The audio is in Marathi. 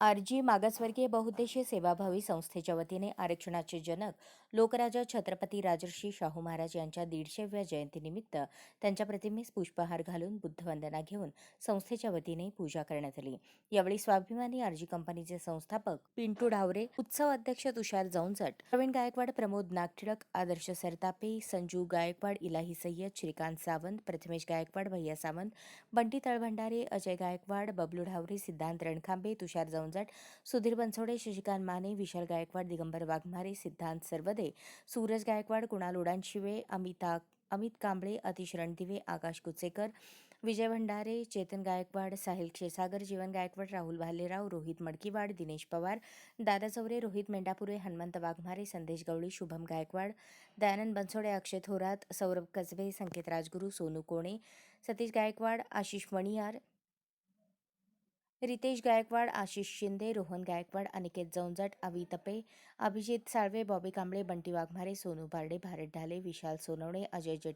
आरजी मागासवर्गीय बहुउद्देशीय सेवाभावी संस्थेच्या वतीने आरक्षणाचे जनक लोकराजा छत्रपती राजर्षी शाहू महाराज यांच्या दीडशेव्या जयंतीनिमित्त त्यांच्या प्रतिमेस पुष्पहार घालून बुद्धवंदना घेऊन संस्थेच्या वतीने पूजा करण्यात आली. यावेळी स्वाभिमानी आरजी कंपनीचे संस्थापक पिंटू ढावरे उत्सव अध्यक्ष तुषार जौंजट प्रवीण गायकवाड प्रमोद नागटिळक आदर्श सरतापे संजू गायकवाड इलाही सय्यद श्रीकांत सावंत प्रथमेश गायकवाड भैया सावंत बंटी तळभंडारे अजय गायकवाड बबलू ढावरे सिद्धांत रणखांबे तुषार जौंजट सुधीर बनसोडे शशिकांत माने विशाल गायकवाड दिगंबर वाघमारे सिद्धांत सरवदे सूरज गायकवाड कुणाल उडानशिवे अमिता अमित कांबळे अतिश रणदिवे आकाश कुचेकर विजय भंडारे चेतन गायकवाड साहिल क्षीरसागर जीवन गायकवाड राहुल भालेराव रोहित मडकीवाड दिनेश पवार दादा चौरे रोहित मेंढापुरे हनुमंत वाघमारे संदेश गवळी शुभम गायकवाड दयानंद बनसोडे अक्षय थोरात सौरभ कसबे संकेत राजगुरू सोनू कोणे सतीश गायकवाड आशिष मणियार रितेश गायकवाड आशिष शिंदे रोहन गायकवाड अनिकेत जौंजट अवी तपे अभिजित साळवे बॉबी कांबळे बंटी वाघमारे सोनू बारडे भारत ढाले विशाल सोनवणे अजय